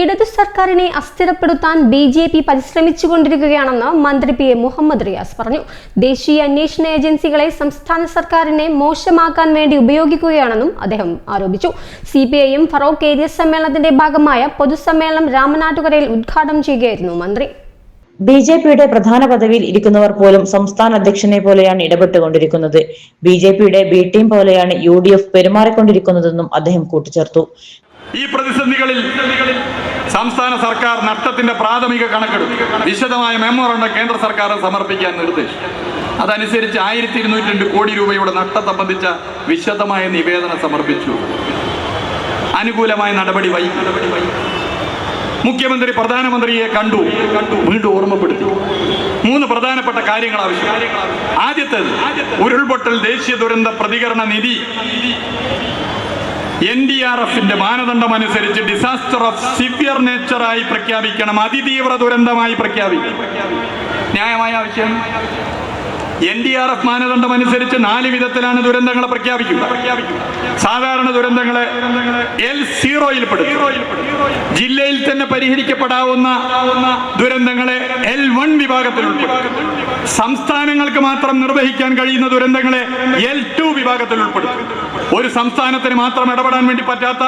ഇടതു സർക്കാരിനെ അസ്ഥിരപ്പെടുത്താൻ ബി ജെ പി പരിശ്രമിച്ചുകൊണ്ടിരിക്കുകയാണെന്ന് മന്ത്രി പി എ മുഹമ്മദ് റിയാസ് പറഞ്ഞു. ദേശീയ അന്വേഷണ ഏജൻസികളെ സംസ്ഥാന സർക്കാരിനെ മോശമാക്കാൻ വേണ്ടി ഉപയോഗിക്കുകയാണെന്നും അദ്ദേഹം ആരോപിച്ചു. C P I M Feroke area സമ്മേളനത്തിന്റെ ഭാഗമായ പൊതുസമ്മേളനം രാമനാട്ടുകരയിൽ ഉദ്ഘാടനം ചെയ്യുകയായിരുന്നു മന്ത്രി. ബി ജെ പിയുടെ പ്രധാന പദവിയിൽ ഇരിക്കുന്നവർ പോലും സംസ്ഥാന അധ്യക്ഷനെ പോലെയാണ് ഇടപെട്ടുകൊണ്ടിരിക്കുന്നത്. ബി ജെ പിയുടെ ബി ടീം പോലെയാണ് യു ഡി എഫ് പെരുമാറിക്കൊണ്ടിരിക്കുന്നതെന്നും അദ്ദേഹം കൂട്ടിച്ചേർത്തു. ഈ പ്രതിസന്ധികളിൽ സംസ്ഥാന സർക്കാർ നഷ്ടത്തിന്റെ പ്രാഥമിക കണക്കെടുപ്പ് വിശദമായ മെമ്മോറണ്ടം കേന്ദ്ര സർക്കാർ സമർപ്പിക്കാൻ നിർദ്ദേശിച്ചു. അതനുസരിച്ച് ആയിരത്തി ഇരുന്നൂറ്റി രണ്ട് കോടി രൂപയുടെ നഷ്ടം സംബന്ധിച്ച വിശദമായ നിവേദനം സമർപ്പിച്ചു. അനുകൂലമായ നടപടി വൈ മുഖ്യമന്ത്രി പ്രധാനമന്ത്രിയെ കണ്ടു കണ്ടു. വീണ്ടും ഓർമ്മപ്പെടുത്തി. മൂന്ന് പ്രധാനപ്പെട്ട കാര്യങ്ങൾ ആവശ്യം. ആദ്യത്തേത് ഉരുൾപൊട്ടൽ ദേശീയ ദുരന്ത പ്രതികരണ നിധി. എൻ ഡി ആർ എഫിന്റെ മാനദണ്ഡം അനുസരിച്ച് ഡിസാസ്റ്റർ ഓഫ് സിവിയർ നേച്ചറായി പ്രഖ്യാപിക്കണം. അതിതീവ്ര ദുരന്തമായി പ്രഖ്യാപിക്കണം ന്യായമായ ആവശ്യം? എൻ ഡി ആർ എഫ് മാനദണ്ഡം അനുസരിച്ച് നാല് വിധത്തിലാണ് ദുരന്തങ്ങളെ പ്രഖ്യാപിക്കുക സാധാരണ ദുരന്തങ്ങളെ എൽ സീറോയിൽ ജില്ലയിൽ തന്നെ പരിഹരിക്കപ്പെടാവുന്ന ദുരന്തങ്ങളെ എൽ വൺ വിഭാഗത്തിൽ സംസ്ഥാനങ്ങൾക്ക് മാത്രം നിർവഹിക്കാൻ കഴിയുന്ന ദുരന്തങ്ങളെ എൽ ടു വിഭാഗത്തിൽ ഉൾപ്പെടുത്തും ഒരു സംസ്ഥാനത്തിന് മാത്രം ഇടപെടാൻ വേണ്ടി പറ്റാത്ത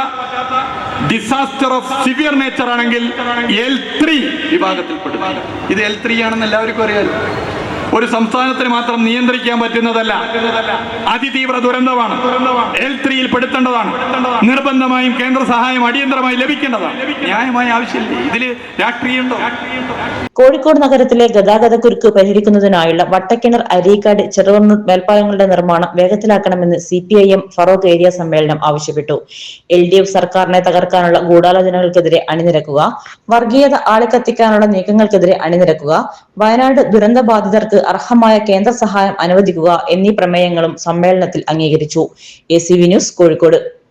ഡിസാസ്റ്റർ ഓഫ് സിവിയർ നേച്ചർ ആണെങ്കിൽ എൽ ത്രീ വിഭാഗത്തിൽപ്പെടും ഇത് എൽ ത്രീ ആണെന്ന് എല്ലാവർക്കും അറിയാലോ. ഒരു സംസ്ഥാനത്തിന് മാത്രം നിയന്ത്രിക്കാൻ പറ്റുന്നതല്ല. അതിതീവ്ര ദുരന്തമാണ്. എൽ ത്രീയിൽ പെടുത്തേണ്ടതാണ്. നിർബന്ധമായും കേന്ദ്ര സഹായം അടിയന്തരമായി ലഭിക്കേണ്ടതാണ്. ന്യായമായ ആവശ്യമില്ല. ഇതിൽ രാഷ്ട്രീയമുണ്ടോ? കോഴിക്കോട് നഗരത്തിലെ ഗതാഗതക്കുരുക്ക് പരിഹരിക്കുന്നതിനായുള്ള വട്ടക്കിണർ അരീക്കാട് ചെറുവണ്ണൂർ മേൽപ്പാലങ്ങളുടെ നിർമ്മാണം വേഗത്തിലാക്കണമെന്ന് C P I M Feroke area സമ്മേളനം ആവശ്യപ്പെട്ടു. എൽ ഡി എഫ് സർക്കാരിനെ തകർക്കാനുള്ള ഗൂഢാലോചനകൾക്കെതിരെ അണിനിരക്കുക. വർഗീയത ആളിക്കത്തിക്കാനുള്ള നീക്കങ്ങൾക്കെതിരെ അണിനിരക്കുക. വയനാട് ദുരന്ത അർഹമായ കേന്ദ്ര സഹായം അനുവദിക്കുക എന്നീ പ്രമേയങ്ങളും സമ്മേളനത്തിൽ അംഗീകരിച്ചു. A news Kozhikode.